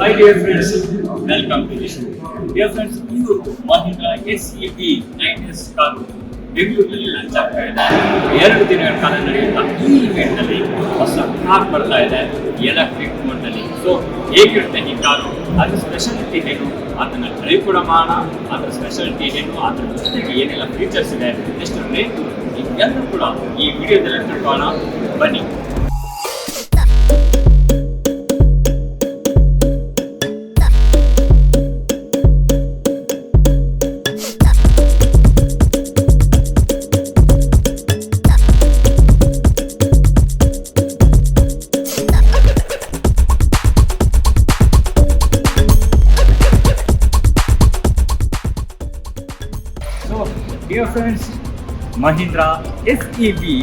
Hi dear friends, welcome to the show. Dear friends, ಇದು Mahindra S E B nine S car ಬೆಂಗಳೂರಿನಲ್ಲಿ launch ಆಗ್ತಾ ಇದೆ ಎರಡು ದಿನಗಳ ಕಾಲ ನಡೆಯುತ್ತಾ ಈ ಇವೆಂಟ್ನಲ್ಲಿ ಹೊಸ ಕಾರ್ ಬರ್ತಾ ಇದೆ ಎಲೆಕ್ಟ್ರಿಕ್ ಮೋಡ್ನಲ್ಲಿ ಸೊ ಹೇಗಿರುತ್ತೆ ಈ ಕಾರು ಅದ್ರ ಸ್ಪೆಷಾಲಿಟಿ ಏನು? ಅದನ್ನ ಡ್ರೈವ್ ಕೂಡ ಮಾಡೋಣ ಅದ್ರ ಸ್ಪೆಷಾಲಿಟಿ ಏನು? ಅದ್ರ ಜೊತೆಗೆ ಏನೆಲ್ಲ ಫೀಚರ್ಸ್ ಇದೆ? ಎಷ್ಟು ರೇಟು ಎಲ್ಲ ಕೂಡ ಈ ವಿಡಿಯೋದಲ್ಲಿ ತಿಳ್ಕೊಳ್ಳೋಣ. ಬನ್ನಿ. Mahindra S E B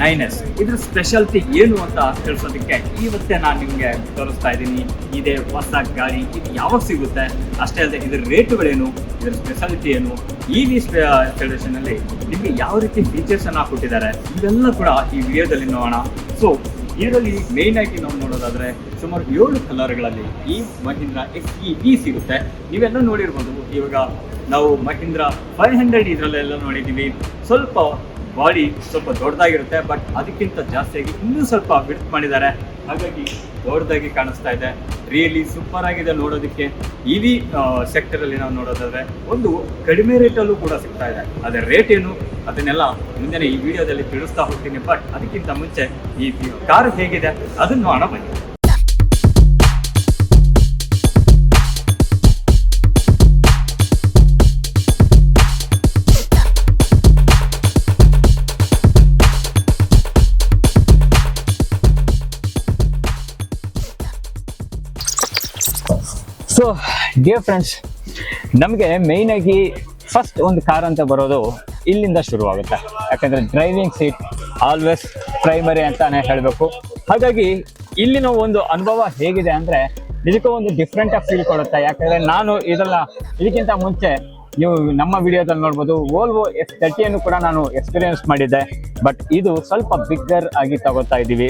nine S ಇದ್ರ ಸ್ಪೆಷಾಲಿಟಿ ಏನು ಅಂತ ತಿಳಿಸೋದಕ್ಕೆ ಇವತ್ತೇ ನಾನು ನಿಮಗೆ ತೋರಿಸ್ತಾ ಇದ್ದೀನಿ. ಇದೇ ಹೊಸ ಗಾಡಿ, ಇದು ಯಾವಾಗ ಸಿಗುತ್ತೆ? ಅಷ್ಟೇ ಅಲ್ಲದೆ ಇದ್ರ ರೇಟುಗಳೇನು, ಇದ್ರ ಸ್ಪೆಷಾಲಿಟಿ ಏನು? ಈ ವಿ ಸ್ಪೆಷನಲ್ಲಿ ನಿಮಗೆ ಯಾವ ರೀತಿ ಫೀಚರ್ಸ್ ಅನ್ನು ಕೊಟ್ಟಿದ್ದಾರೆ, ಇವೆಲ್ಲ ಕೂಡ ಈ ವಿಡಿಯೋದಲ್ಲಿ ನೋಡೋಣ. ಸೊ ಇದರಲ್ಲಿ ಮೇನ್ ಆಗಿ ನಾವು ನೋಡೋದಾದ್ರೆ ಸುಮಾರು ಏಳು ಕಲರ್ಗಳಲ್ಲಿ ಈ ಮಹೀಂದ್ರ ಎಕ್ಸ್ ಇ ವಿ ಸಿಗುತ್ತೆ. ನೀವೆಲ್ಲ ನೋಡಿರ್ಬೋದು, ಇವಾಗ ನಾವು ಮಹೀಂದ್ರ ಫೈವ್ ಹಂಡ್ರೆಡ್ ಇದರಲ್ಲೆಲ್ಲ ನೋಡಿದ್ದೀವಿ. ಸ್ವಲ್ಪ ಬಾಡಿ ಸ್ವಲ್ಪ ದೊಡ್ಡದಾಗಿರುತ್ತೆ, ಬಟ್ ಅದಕ್ಕಿಂತ ಜಾಸ್ತಿಯಾಗಿ ಇನ್ನೂ ಸ್ವಲ್ಪ ಬಿಡ್ತ್ ಮಾಡಿದ್ದಾರೆ. ಹಾಗಾಗಿ ದೊಡ್ಡದಾಗಿ ಕಾಣಿಸ್ತಾ ಇದೆ. ರಿಯಲಿ ಸೂಪರ್ ಆಗಿದೆ ನೋಡೋದಕ್ಕೆ. ಇ ವಿ ಸೆಕ್ಟರಲ್ಲಿ ನಾವು ನೋಡೋದಾದ್ರೆ ಒಂದು ಕಡಿಮೆ ರೇಟಲ್ಲೂ ಕೂಡ ಸಿಗ್ತಾ ಇದೆ. ಅದರ ರೇಟ್ ಏನು? ಅದನ್ನೆಲ್ಲ ಮುಂದೆ ಈ ವಿಡಿಯೋದಲ್ಲಿ ತಿಳಿಸ್ತಾ ಹೋಗ್ತೀನಿ, ಬಟ್ ಅದಕ್ಕಿಂತ ಮುಂಚೆ ಈ ಕಾರ್ ಹೇಗಿದೆ? ಅದನ್ನು ನೋಡೋಣ ಬನ್ನಿ. ಸೊ ಡಿಯರ್ ಫ್ರೆಂಡ್ಸ್ ನಮಗೆ ಮೇಯ್ನಾಗಿ ಫಸ್ಟ್ ಒಂದು ಕಾರ್ ಅಂತ ಬರೋದು ಇಲ್ಲಿಂದ ಶುರುವಾಗುತ್ತೆ. ಯಾಕಂದರೆ ಡ್ರೈವಿಂಗ್ ಸೀಟ್ ಆಲ್ವೇಸ್ ಪ್ರೈಮರಿ ಅಂತಾನೆ ಹೇಳಬೇಕು. ಹಾಗಾಗಿ ಇಲ್ಲಿನ ಒಂದು ಅನುಭವ ಹೇಗಿದೆ ಅಂದರೆ ಇದಕ್ಕೂ ಒಂದು ಡಿಫ್ರೆಂಟಾಗಿ ಫೀಲ್ ಕೊಡುತ್ತೆ. ಯಾಕಂದರೆ ನಾನು ಇದೆಲ್ಲ ಇದಕ್ಕಿಂತ ಮುಂಚೆ ನೀವು ನಮ್ಮ ವಿಡಿಯೋದಲ್ಲಿ ನೋಡ್ಬೋದು ಓಲ್ವೋ ಎಸ್ ತರ್ಟಿಯನ್ನು ಕೂಡ ನಾನು ಎಕ್ಸ್ಪೀರಿಯನ್ಸ್ ಮಾಡಿದ್ದೆ. ಬಟ್ ಇದು ಸ್ವಲ್ಪ ಬಿಗ್ಗರ್ ಆಗಿ ತಗೋತಾ ಇದ್ದೀವಿ.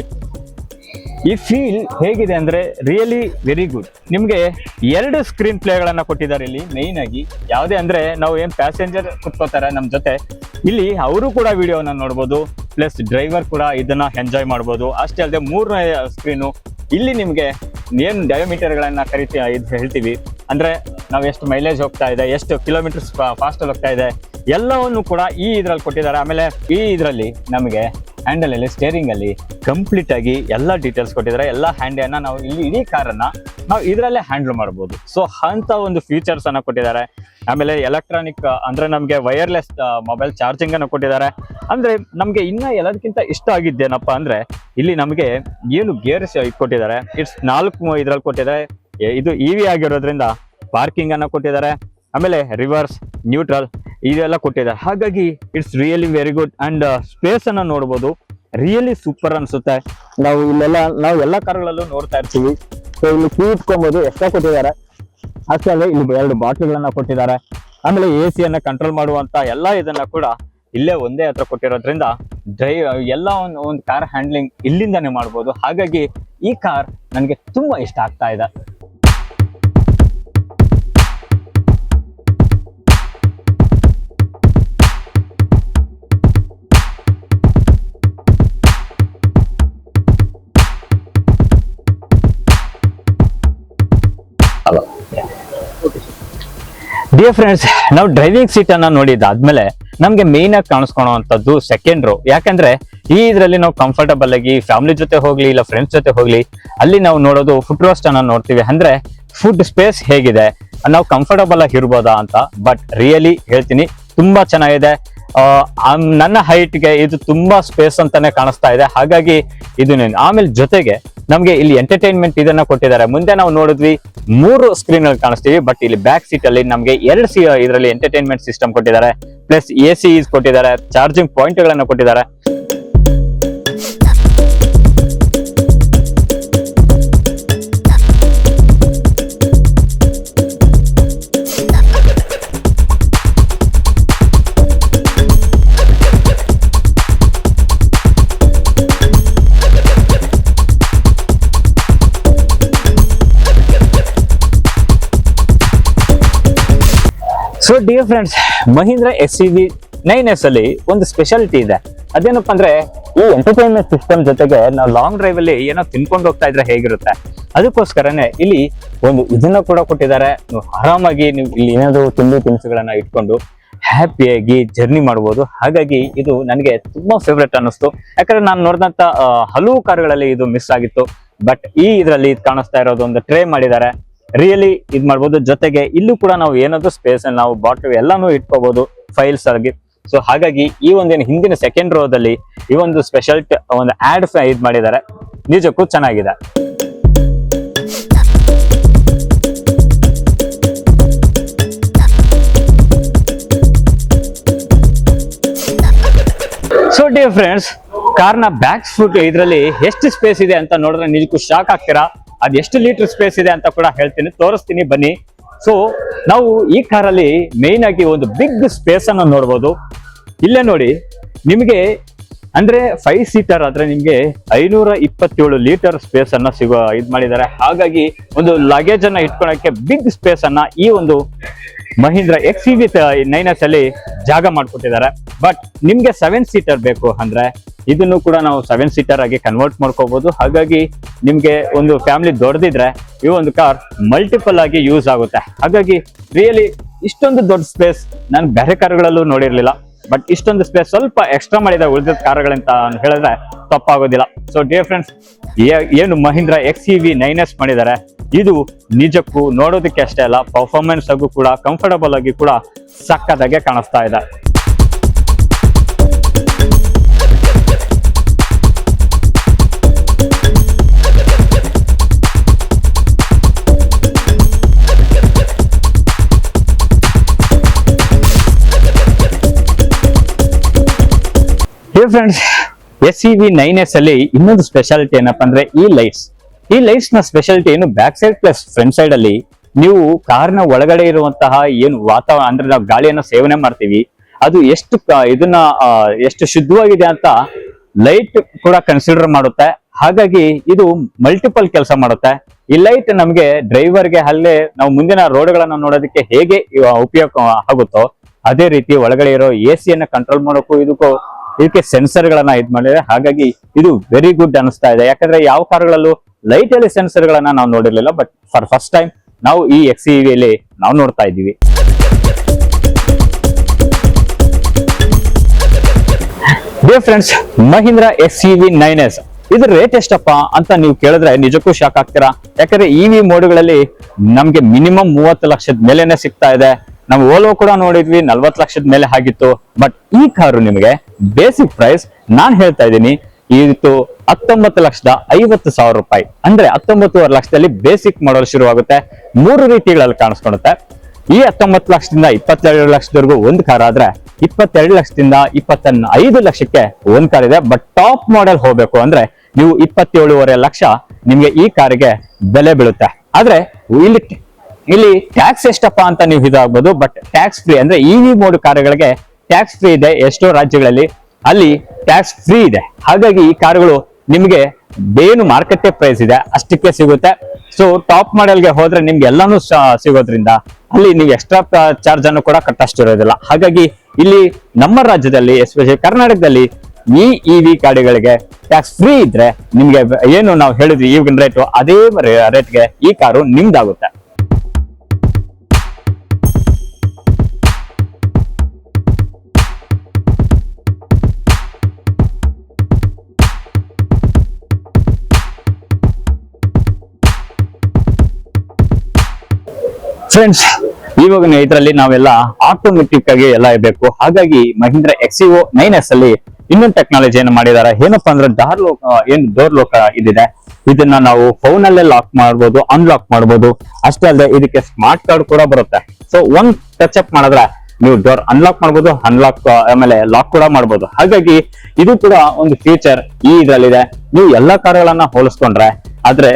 ಈ ಫೀಲ್ ಹೇಗಿದೆ ಅಂದ್ರೆ ರಿಯಲಿ ವೆರಿ ಗುಡ್ ನಿಮಗೆ ಎರಡು ಸ್ಕ್ರೀನ್ ಪ್ಲೇಗಳನ್ನ ಕೊಟ್ಟಿದ್ದಾರೆ ಇಲ್ಲಿ ಮೇಯ್ನ್ ಆಗಿ. ಯಾವುದೇ ಅಂದ್ರೆ ನಾವು ಏನು ಪ್ಯಾಸೆಂಜರ್ ಕುತ್ಕೋತಾರೆ ನಮ್ಮ ಜೊತೆ. ಇಲ್ಲಿ ಅವರು ಕೂಡ ವಿಡಿಯೋನ ನೋಡ್ಬೋದು ಪ್ಲಸ್ ಡ್ರೈವರ್ ಕೂಡ ಇದನ್ನ ಎಂಜಾಯ್ ಮಾಡ್ಬೋದು. ಅಷ್ಟೇ ಅಲ್ಲದೆ ಮೂರನೇ ಸ್ಕ್ರೀನು ಇಲ್ಲಿ ನಿಮಗೆ ಏನು ಡಯೋಮೀಟರ್ಗಳನ್ನು ಕರಿತೀವಿ ಇದು ಹೇಳ್ತೀವಿ. ಅಂದ್ರೆ ನಾವು ಎಷ್ಟು ಮೈಲೇಜ್ ಹೋಗ್ತಾ ಇದೆ, ಎಷ್ಟು ಕಿಲೋಮೀಟರ್ಸ್ ಫಾಸ್ಟಲ್ಲಿ ಹೋಗ್ತಾ ಇದೆ, ಎಲ್ಲವನ್ನು ಕೂಡ ಈ ಇದ್ರಲ್ಲಿ ಕೊಟ್ಟಿದ್ದಾರೆ. ಆಮೇಲೆ ಈ ಇದರಲ್ಲಿ ನಮಗೆ ಹ್ಯಾಂಡಲ್ ಅಲ್ಲಿ ಸ್ಟೇರಿಂಗ್ ಅಲ್ಲಿ ಕಂಪ್ಲೀಟ್ ಆಗಿ ಎಲ್ಲ ಡೀಟೇಲ್ಸ್ ಕೊಟ್ಟಿದ್ದಾರೆ. ಎಲ್ಲ ಹ್ಯಾಂಡ್ ಅನ್ನ ನಾವು ಇಲ್ಲಿ ಇಡೀ ಕಾರನ್ನು ನಾವು ಇದರಲ್ಲೇ ಹ್ಯಾಂಡಲ್ ಮಾಡ್ಬೋದು. ಸೊ ಅಂತ ಒಂದು ಫೀಚರ್ಸ್ ಅನ್ನ ಕೊಟ್ಟಿದ್ದಾರೆ. ಆಮೇಲೆ ಎಲೆಕ್ಟ್ರಾನಿಕ್ ಅಂದ್ರೆ ನಮಗೆ ವೈರ್ಲೆಸ್ ಮೊಬೈಲ್ ಚಾರ್ಜಿಂಗ್ ಅನ್ನು ಕೊಟ್ಟಿದ್ದಾರೆ. ಅಂದ್ರೆ ನಮಗೆ ಇನ್ನ ಎಲ್ಲದಕ್ಕಿಂತ ಇಷ್ಟ ಆಗಿದ್ದೇನಪ್ಪ ಅಂದ್ರೆ, ಇಲ್ಲಿ ನಮಗೆ ಏನು ಗೇರ್ಸ್ ಕೊಟ್ಟಿದ್ದಾರೆ. ಇಟ್ಸ್ ನಾಲ್ಕು ಇದ್ರಲ್ಲಿ ಕೊಟ್ಟಿದ್ದಾರೆ. ಇದು ಇ ವಿ ಆಗಿರೋದ್ರಿಂದ ಪಾರ್ಕಿಂಗ್ ಅನ್ನ ಕೊಟ್ಟಿದ್ದಾರೆ. ಆಮೇಲೆ ರಿವರ್ಸ್ ನ್ಯೂಟ್ರಲ್ ಇದೆಲ್ಲ ಕೊಟ್ಟಿದ್ದಾರೆ. ಹಾಗಾಗಿ it's really very good and space ಅನ್ನ ನೋಡ್ಬೋದು. ರಿಯಲಿ ಸೂಪರ್ ಅನ್ಸುತ್ತೆ. ನಾವು ಇಲ್ಲೆಲ್ಲ, ನಾವು ಎಲ್ಲ ಕಾರ್ಗಳಲ್ಲೂ ನೋಡ್ತಾ ಇರ್ತೀವಿ. ಸೊ ಇಲ್ಲಿ ಕೀ ಇಟ್ಕೊಬೋದು. ಎಕ್ಸ್ಟ್ರಾ ಕೊಟ್ಟಿದ್ದಾರೆ. ಅಷ್ಟೇ ಅಲ್ಲದೆ ಇಲ್ಲಿ ಎರಡು ಬಾಟ್ಲುಗಳನ್ನ ಕೊಟ್ಟಿದ್ದಾರೆ. ಆಮೇಲೆ ಎ ಸಿಯನ್ನು ಕಂಟ್ರೋಲ್ ಮಾಡುವಂತ ಎಲ್ಲ ಇದನ್ನ ಕೂಡ ಇಲ್ಲೇ ಒಂದೇ ಹತ್ರ ಕೊಟ್ಟಿರೋದ್ರಿಂದ ಡ್ರೈ ಎಲ್ಲ ಒಂದು ಒಂದು ಕಾರ್ ಹ್ಯಾಂಡ್ಲಿಂಗ್ ಇಲ್ಲಿಂದಾನೇ ಮಾಡ್ಬೋದು. ಹಾಗಾಗಿ ಈ ಕಾರ್ ನನಗೆ ತುಂಬಾ ಇಷ್ಟ ಆಗ್ತಾ ಇದೆ. ಡಿಯರ್ ಫ್ರೆಂಡ್ಸ್ ನಾವು ಡ್ರೈವಿಂಗ್ ಸೀಟ್ ಅನ್ನ ನೋಡಿದಾದ್ಮೇಲೆ ನಮ್ಗೆ ಮೇನ್ ಆಗಿ ಕಾಣಿಸ್ಕೊಳೋವಂಥದ್ದು ಸೆಕೆಂಡ್ ರೋ ಯಾಕಂದ್ರೆ ಈ ಇದ್ರಲ್ಲಿ ನಾವು ಕಂಫರ್ಟಬಲ್ ಆಗಿ ಫ್ಯಾಮಿಲಿ ಜೊತೆ ಹೋಗ್ಲಿ ಇಲ್ಲ ಫ್ರೆಂಡ್ಸ್ ಜೊತೆ ಹೋಗ್ಲಿ ಅಲ್ಲಿ ನಾವು ನೋಡೋದು ಫುಡ್ ರೋಸ್ಟ್ ಅನ್ನ ನೋಡ್ತೀವಿ. ಅಂದ್ರೆ ಫುಡ್ ಸ್ಪೇಸ್ ಹೇಗಿದೆ ನಾವು ಕಂಫರ್ಟಬಲ್ ಆಗಿ ಇರ್ಬೋದಾ ಅಂತ. ಬಟ್ ರಿಯಲಿ ಹೇಳ್ತೀನಿ ತುಂಬಾ ಚೆನ್ನಾಗಿದೆ. ಆ, ಹೈಟ್ ನನ್ನ ಹೈಟ್ಗೆ ಇದು ತುಂಬಾ ಸ್ಪೇಸ್ ಅಂತಾನೆ ಕಾಣಿಸ್ತಾ ಇದೆ. ಹಾಗಾಗಿ ಇದು ಆಮೇಲೆ ಜೊತೆಗೆ ನಮ್ಗೆ ಇಲ್ಲಿ ಎಂಟರ್ಟೈನ್ಮೆಂಟ್ ಇದನ್ನ ಕೊಟ್ಟಿದ್ದಾರೆ. ಮುಂದೆ ನಾವು ನೋಡಿದ್ವಿ ಮೂರು ಸ್ಕ್ರೀನ್ ಅಲ್ಲಿ ಕಾಣಿಸ್ತೀವಿ ಬಟ್ ಇಲ್ಲಿ ಬ್ಯಾಕ್ ಸೀಟ್ ಅಲ್ಲಿ ನಮಗೆ ಎರಡು ಸಿ ಇದರಲ್ಲಿ ಎಂಟರ್ಟೈನ್ಮೆಂಟ್ ಸಿಸ್ಟಮ್ ಕೊಟ್ಟಿದ್ದಾರೆ ಪ್ಲಸ್ ಎ ಸಿ ಕೊಟ್ಟಿದ್ದಾರೆ ಚಾರ್ಜಿಂಗ್ ಪಾಯಿಂಟ್ ಗಳನ್ನ ಕೊಟ್ಟಿದ್ದಾರೆ. So dear friends Mahindra S C V nine S ಅಲ್ಲಿ ಒಂದು ಸ್ಪೆಷಾಲಿಟಿ ಇದೆ. ಅದೇನಪ್ಪ ಅಂದ್ರೆ ಈ ಎಂಟರ್ಟೈನ್ಮೆಂಟ್ ಸಿಸ್ಟಮ್ ಜೊತೆಗೆ ನಾವು ಲಾಂಗ್ ಡ್ರೈವ್ ಅಲ್ಲಿ ಏನೋ ತಿನ್ಕೊಂಡು ಹೋಗ್ತಾ ಇದ್ರೆ ಹೇಗಿರುತ್ತೆ? ಅದಕ್ಕೋಸ್ಕರನೇ ಇಲ್ಲಿ ಒಂದು ಇದನ್ನ ಕೂಡ ಕೊಟ್ಟಿದ್ದಾರೆ. ನೀವು ಆರಾಮಾಗಿ ನೀವು ಇಲ್ಲಿ ಏನಾದ್ರು ತಿಂಡಿ ತಿನಿಸುಗಳನ್ನ ಇಟ್ಕೊಂಡು ಹ್ಯಾಪಿಯಾಗಿ ಜರ್ನಿ ಮಾಡ್ಬೋದು. ಹಾಗಾಗಿ ಇದು ನನಗೆ ತುಂಬಾ ಫೇವ್ರೆಟ್ ಅನ್ನಿಸ್ತು. ಯಾಕಂದ್ರೆ ನಾನು ನೋಡಿದಂತ ಹಲವು ಕಾರುಗಳಲ್ಲಿ ಇದು ಮಿಸ್ ಆಗಿತ್ತು. ಬಟ್ ಈ ಇದರಲ್ಲಿ ಕಾಣಿಸ್ತಾ ಇರೋದು ಒಂದು ಟ್ರೇ ಮಾಡಿದ್ದಾರೆ. ರಿಯಲಿ ಇದ್ ಮಾಡ್ಬೋದು. ಜೊತೆಗೆ ಇಲ್ಲೂ ಕೂಡ ನಾವು ಏನಾದ್ರು ಸ್ಪೇಸ್ ಅಲ್ಲಿ ನಾವು ಬಾಟಲ್ ಎಲ್ಲಾನು ಇಟ್ಕೋಬಹುದು ಫೈಲ್ಸ್ ಆಗಿ. ಸೊ ಹಾಗಾಗಿ ಈ ಒಂದೇನು ಹಿಂದಿನ ಸೆಕೆಂಡ್ ರೋದಲ್ಲಿ ಈ ಒಂದು ಸ್ಪೆಷಲ್ ಒಂದು ಆಡ್ ಇದ್ ಮಾಡಿದ್ದಾರೆ. ನಿಜಕ್ಕೂ ಚೆನ್ನಾಗಿದೆ. ಸೊ ಡಿಯರ್ ಫ್ರೆಂಡ್ಸ್ ಕಾರ್ನ ಬ್ಯಾಕ್ ಫುಟ್ ಇದರಲ್ಲಿ ಎಷ್ಟು ಸ್ಪೇಸ್ ಇದೆ ಅಂತ ನೋಡಿದ್ರೆ ನಿಜಕ್ಕೂ ಶಾಕ್ ಆಗ್ತೀರಾ? ಅದ್ ಎಷ್ಟು ಲೀಟರ್ ಸ್ಪೇಸ್ ಇದೆ ಅಂತ ಕೂಡ ಹೇಳ್ತೀನಿ. ತೋರಿಸ್ತೀನಿ, ಬನ್ನಿ. ಸೊ ನಾವು ಈ ಕಾರಲ್ಲಿ ಮೇನ್ ಆಗಿ ಒಂದು ಬಿಗ್ ಸ್ಪೇಸ್ ಅನ್ನು ನೋಡ್ಬೋದು. ಇಲ್ಲೇ ನೋಡಿ, ನಿಮಗೆ ಅಂದ್ರೆ ಫೈವ್ ಸೀಟರ್ ಆದ್ರೆ ನಿಮ್ಗೆ ಐನೂರ ಇಪ್ಪತ್ತೇಳು ಲೀಟರ್ ಸ್ಪೇಸ್ ಅನ್ನ ಸಿಗೋ ಇದ್ ಮಾಡಿದ್ದಾರೆ. ಹಾಗಾಗಿ ಒಂದು ಲಗೇಜ್ ಅನ್ನ ಇಟ್ಕೊಳಕ್ಕೆ ಬಿಗ್ ಸ್ಪೇಸ್ ಅನ್ನ ಈ ಒಂದು Mahindra X V nine S ಅಲ್ಲಿ ಜಾಗ ಮಾಡ್ಕೊಟ್ಟಿದ್ದಾರೆ. ಬಟ್ ನಿಮ್ಗೆ ಸೆವೆನ್ ಸೀಟರ್ ಬೇಕು ಅಂದ್ರೆ ಇದನ್ನು ಕೂಡ ನಾವು ಸೆವೆನ್ ಸೀಟರ್ ಆಗಿ ಕನ್ವರ್ಟ್ ಮಾಡ್ಕೋಬಹುದು ಹಾಗಾಗಿ ನಿಮ್ಗೆ ಒಂದು ಫ್ಯಾಮಿಲಿ ದೊಡ್ಡದಿದ್ರೆ ಈ ಒಂದು ಕಾರ್ ಮಲ್ಟಿಪಲ್ ಆಗಿ ಯೂಸ್ ಆಗುತ್ತೆ. ಹಾಗಾಗಿ ರಿಯಲಿ ಇಷ್ಟೊಂದು ದೊಡ್ಡ ಸ್ಪೇಸ್ ನಾನು ಬೇರೆ ಕಾರ್ಗಳಲ್ಲೂ ನೋಡಿರ್ಲಿಲ್ಲ. ಬಟ್ ಇಷ್ಟೊಂದು ಸ್ಪೇಸ್ ಸ್ವಲ್ಪ ಎಕ್ಸ್ಟ್ರಾ ಮಾಡಿದ ಉಳಿದ ಕಾರುಗಳಂತ ಹೇಳಿದ್ರೆ ತಪ್ಪಾಗೋದಿಲ್ಲ. ಸೊ ಡಿಯರ್ ಫ್ರೆಂಡ್ಸ್ ಏನು Mahindra X E V nine S ಮಾಡಿದ್ದಾರೆ. ಇದು ನಿಜಕ್ಕೂ ನೋಡೋದಕ್ಕೆ ಅಷ್ಟೇ ಅಲ್ಲ ಪರ್ಫಾರ್ಮೆನ್ಸ್ ಆಗೂ ಕೂಡ ಕಂಫರ್ಟಬಲ್ ಆಗಿ ಕೂಡ ಸಕ್ಕದಾಗೆ ಕಾಣಿಸ್ತಾ ಇದೆ. Hey friends S E V nine S ಅಲ್ಲಿ ಇನ್ನೊಂದು ಸ್ಪೆಷಾಲಿಟಿ ಏನಪ್ಪಾ ಅಂದ್ರೆ ಈ ಲೈಟ್ಸ್ ಈ ಲೈಟ್ಸ್ನ ಸ್ಪೆಷಾಲಿಟಿ ಏನು back side plus front side ಅಲ್ಲಿ ನೀವು ಕಾರ್ನ ಒಳಗಡೆ ಇರುವಂತಹ ಏನು ವಾತಾವರಣ, ಅಂದ್ರೆ ನಾವು ಗಾಳಿಯನ್ನ ಸೇವನೆ ಮಾಡ್ತೀವಿ. ಅದು ಎಷ್ಟು ಇದನ್ನ ಎಷ್ಟು ಶುದ್ಧವಾಗಿದೆ ಅಂತ ಲೈಟ್ ಕೂಡ ಕನ್ಸಿಡರ್ ಮಾಡುತ್ತೆ. ಹಾಗಾಗಿ ಇದು ಮಲ್ಟಿಪಲ್ ಕೆಲಸ ಮಾಡುತ್ತೆ. ಈ ಲೈಟ್ ನಮಗೆ ಡ್ರೈವರ್ಗೆ ಅಲ್ಲೇ ನಾವು ಮುಂದಿನ ರೋಡ್ ಗಳನ್ನ ನೋಡೋದಕ್ಕೆ ಹೇಗೆ ಉಪಯೋಗ ಆಗುತ್ತೋ, ಅದೇ ರೀತಿ ಒಳಗಡೆ ಇರೋ ಎ ಸಿಯನ್ನು ಕಂಟ್ರೋಲ್ ಮಾಡೋಕ್ಕೂ ಇದಕ್ಕೂ ಇದಕ್ಕೆ ಸೆನ್ಸರ್ ಗಳನ್ನ ಇದ್ ಮಾಡಿದ್ರೆ ಹಾಗಾಗಿ ಇದು ವೆರಿ ಗುಡ್ ಅನಿಸ್ತಾ ಇದೆ. ಯಾಕಂದ್ರೆ ಯಾವ ಕಾರುಗಳಲ್ಲೂ ಲೈಟ್ ಅಲ್ಲಿ ಸೆನ್ಸರ್ ಗಳನ್ನ ನಾವು ನೋಡಿರ್ಲಿಲ್ಲ ಬಟ್ ಫಾರ್ ಫಸ್ಟ್ ಟೈಮ್ ನಾವು ಈ ಎಕ್ಸ್ ಅಲ್ಲಿ ನಾವು ನೋಡ್ತಾ ಇದ್ದೀವಿ. Dear friends Mahindra X E V nine S ಇದ್ರ ರೇಟ್ ಎಷ್ಟಪ್ಪ ಅಂತ ನೀವು ಕೇಳಿದ್ರೆ ನಿಜಕ್ಕೂ ಶಾಕ್ ಆಗ್ತೀರಾ? ಯಾಕಂದ್ರೆ ಇ ವಿ ಮೋಡ್ಗಳಲ್ಲಿ ನಮ್ಗೆ ಮಿನಿಮಮ್ ಮೂವತ್ತು ಲಕ್ಷದ ಮೇಲೆನೆ ಸಿಗ್ತಾ ಇದೆ. ನಾವು ಓಲೋ ಕೂಡ ನೋಡಿದ್ವಿ, ನಲ್ವತ್ತು ಲಕ್ಷದ ಮೇಲೆ ಆಗಿತ್ತು. ಬಟ್ ಈ ಕಾರು ನಿಮಗೆ ಬೇಸಿಕ್ ಪ್ರೈಸ್ ನಾನ್ ಹೇಳ್ತಾ ಇದ್ದೀನಿ, ಇದು ಹತ್ತೊಂಬತ್ತು ಲಕ್ಷದ ಐವತ್ತು ಸಾವಿರ ರೂಪಾಯಿ. ಅಂದ್ರೆ ಹತ್ತೊಂಬತ್ತುವರೆ ಲಕ್ಷದಲ್ಲಿ ಬೇಸಿಕ್ ಮಾಡಲ್ ಶುರುವಾಗುತ್ತೆ. ಮೂರು ರೀತಿಗಳಲ್ಲಿ ಕಾಣಿಸ್ಕೊಳುತ್ತೆ. ಈ ಹತ್ತೊಂಬತ್ತು ಲಕ್ಷದಿಂದ ಇಪ್ಪತ್ತೆರಡು ಲಕ್ಷದವರೆಗೂ ಒಂದು ಕಾರ್ ಆದ್ರೆ, ಇಪ್ಪತ್ತೆರಡು ಲಕ್ಷದಿಂದ ಇಪ್ಪತ್ತ ಐದು ಲಕ್ಷಕ್ಕೆ ಒಂದ್ ಕಾರ್ ಇದೆ. ಬಟ್ ಟಾಪ್ ಮಾಡೆಲ್ ಹೋಗ್ಬೇಕು ಅಂದ್ರೆ ನೀವು ಇಪ್ಪತ್ತೇಳುವರೆ ಲಕ್ಷ ನಿಮ್ಗೆ ಈ ಕಾರಿಗೆ ಬೆಲೆ ಬೀಳುತ್ತೆ. ಆದ್ರೆ, ಇಲ್ಲಿ ಇಲ್ಲಿ ಟ್ಯಾಕ್ಸ್ ಎಷ್ಟಪ್ಪ ಅಂತ ನೀವು ಇದಾಗ್ಬೋದು ಬಟ್ ಟ್ಯಾಕ್ಸ್ ಫ್ರೀ ಅಂದ್ರೆ ಇ ವಿ ಮೋಡ್ ಕಾರುಗಳಿಗೆ ಟ್ಯಾಕ್ಸ್ ಫ್ರೀ ಇದೆ ಎಷ್ಟೋ ರಾಜ್ಯಗಳಲ್ಲಿ. ಅಲ್ಲಿ ಟ್ಯಾಕ್ಸ್ ಫ್ರೀ ಇದೆ. ಹಾಗಾಗಿ ಈ ಕಾರುಗಳು ನಿಮಗೆ ಬೇನು ಮಾರ್ಕೆಟ್ ಪ್ರೈಸ್ ಇದೆ, ಅಷ್ಟಕ್ಕೆ ಸಿಗುತ್ತೆ. ಸೊ ಟಾಪ್ಗೆ ಹೋದ್ರೆ ನಿಮ್ಗೆ ಎಲ್ಲಾನು ಸಿಗೋದ್ರಿಂದ ಅಲ್ಲಿ ನೀವು ಎಕ್ಸ್ಟ್ರಾ ಚಾರ್ಜ್ ಅನ್ನು ಕೂಡ ಕಟ್ಟಷ್ಟಿರೋದಿಲ್ಲ ಹಾಗಾಗಿ ಇಲ್ಲಿ ನಮ್ಮ ರಾಜ್ಯದಲ್ಲಿ ಎಸ್ಪೆಷಲಿ ಕರ್ನಾಟಕದಲ್ಲಿ ಈ ಇ ವಿ ಗಾಡಿಗಳಿಗೆ ಟ್ಯಾಕ್ಸ್ ಫ್ರೀ ಇದ್ರೆ ನಿಮ್ಗೆ ಏನು ನಾವು ಹೇಳಿದ್ವಿ ಈಗಿನ ರೇಟು ಅದೇ ರೇಟ್ಗೆ ಈ ಕಾರು ನಿಮ್ದಾಗುತ್ತೆ. ಫ್ರೆಂಡ್ಸ್ ಇವಾಗ ಇದರಲ್ಲಿ ನಾವೆಲ್ಲ ಆಟೋಮೆಟಿಕ್ ಆಗಿ ಎಲ್ಲ ಇರಬೇಕು. ಹಾಗಾಗಿ ಮಹೀಂದ್ರ ಎಕ್ಸಿಒ ನೈನ್ ಎಸ್ ಅಲ್ಲಿ ಇನ್ನೊಂದು ಏನು ಮಾಡಿದ್ದಾರೆ ಏನಪ್ಪಾ ಅಂದ್ರೆ ಡಾರ್ ಲೋಕ, ಏನ್ ಡೋರ್ ಲೋಕ ಇದಿದೆ. ಇದನ್ನ ನಾವು ಫೋನ್ ಅಲ್ಲೇ ಲಾಕ್ ಮಾಡ್ಬೋದು ಅನ್ಲಾಕ್ ಮಾಡ್ಬೋದು. ಅಷ್ಟೇ ಅಲ್ಲದೆ ಇದಕ್ಕೆ ಸ್ಮಾರ್ಟ್ ಕಾರ್ಡ್ ಕೂಡ ಬರುತ್ತೆ. ಸೊ ಒಂದ್ ಟಚ್ ಅಪ್ ಮಾಡಿದ್ರೆ ನೀವು ಡೋರ್ ಅನ್ಲಾಕ್ ಮಾಡ್ಬೋದು ಅನ್ಲಾಕ್ ಆಮೇಲೆ ಲಾಕ್ ಕೂಡ ಮಾಡ್ಬೋದು. ಹಾಗಾಗಿ ಇದು ಕೂಡ ಒಂದು ಫೀಚರ್ ಈ ಇದರಲ್ಲಿದೆ. ನೀವು ಎಲ್ಲಾ ಕಾರ್ಗಳನ್ನ ಹೋಲಿಸ್ಕೊಂಡ್ರೆ ಆದ್ರೆ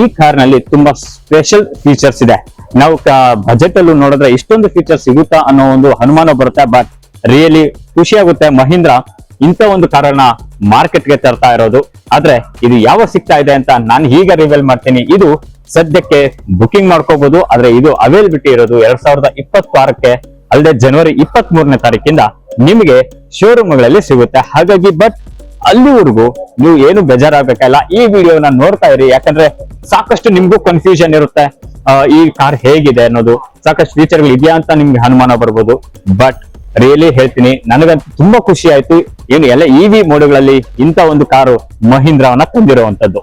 ಈ ಕಾರ್ನಲ್ಲಿ ತುಂಬಾ ಸ್ಪೆಷಲ್ ಫೀಚರ್ಸ್ ಇದೆ. ನಾವು ಬಜೆಟ್ ಅಲ್ಲೂ ನೋಡಿದ್ರೆ ಇಷ್ಟೊಂದು ಫೀಚರ್ ಸಿಗುತ್ತಾ ಅನ್ನೋ ಒಂದು ಅನುಮಾನ ಬರುತ್ತೆ ಬಟ್ ರಿಯಲಿ ಖುಷಿ ಆಗುತ್ತೆ. ಮಹೀಂದ್ರ ಇಂಥ ಒಂದು ಕಾರನ್ನ ಮಾರ್ಕೆಟ್ಗೆ ತರ್ತಾ ಇರೋದು. ಆದ್ರೆ ಇದು ಯಾವಾಗ ಸಿಗ್ತಾ ಇದೆ ಅಂತ ನಾನು ಈಗ ರಿವೀಲ್ ಮಾಡ್ತೀನಿ. ಇದು ಸದ್ಯಕ್ಕೆ ಬುಕಿಂಗ್ ಮಾಡ್ಕೋಬಹುದು ಆದ್ರೆ ಇದು ಅವೈಲಬಿಲಿಟಿ ಇರೋದು ಎರಡ್ ಸಾವಿರದ ಇಪ್ಪತ್ತಾರಕ್ಕೆ, ಅಲ್ಲದೆ ಜನವರಿ ಇಪ್ಪತ್ತ್ ಮೂರನೇ ತಾರೀಕಿಂದ ನಿಮಗೆ ಶೋರೂಮ್ಗಳಲ್ಲಿ ಸಿಗುತ್ತೆ. ಹಾಗಾಗಿ ಬಟ್ ಅಲ್ಲಿವರೆಗೂ ನೀವು ಏನು ಬೇಜಾರಾಗಬೇಕಲ್ಲ, ಈ ವಿಡಿಯೋನ ನೋಡ್ತಾ ಇರಿ. ಯಾಕಂದ್ರೆ ಸಾಕಷ್ಟು ನಿಮ್ಗೂ ಕನ್ಫ್ಯೂಷನ್ ಇರುತ್ತೆ. ಈ ಕಾರ್ ಹೇಗಿದೆ ಅನ್ನೋದು. ಸಾಕಷ್ಟು ಫೀಚರ್ಗಳು ಇದೆಯಾ ಅಂತ ನಿಮ್ಗೆ ಅನುಮಾನ ಬರ್ಬೋದು. ಬಟ್ ರಿಯಲಿ ಹೇಳ್ತೀನಿ, ನನಗಂತೂ ತುಂಬಾ ಖುಷಿ ಆಯ್ತು. ಏನು ಎಲ್ಲ ಇ ವಿ ಮೋಡ್ಗಳಲ್ಲಿ ಇಂಥ ಒಂದು ಕಾರು ಮಹೀಂದ್ರವನ್ನ ತಂದಿರುವಂತದ್ದು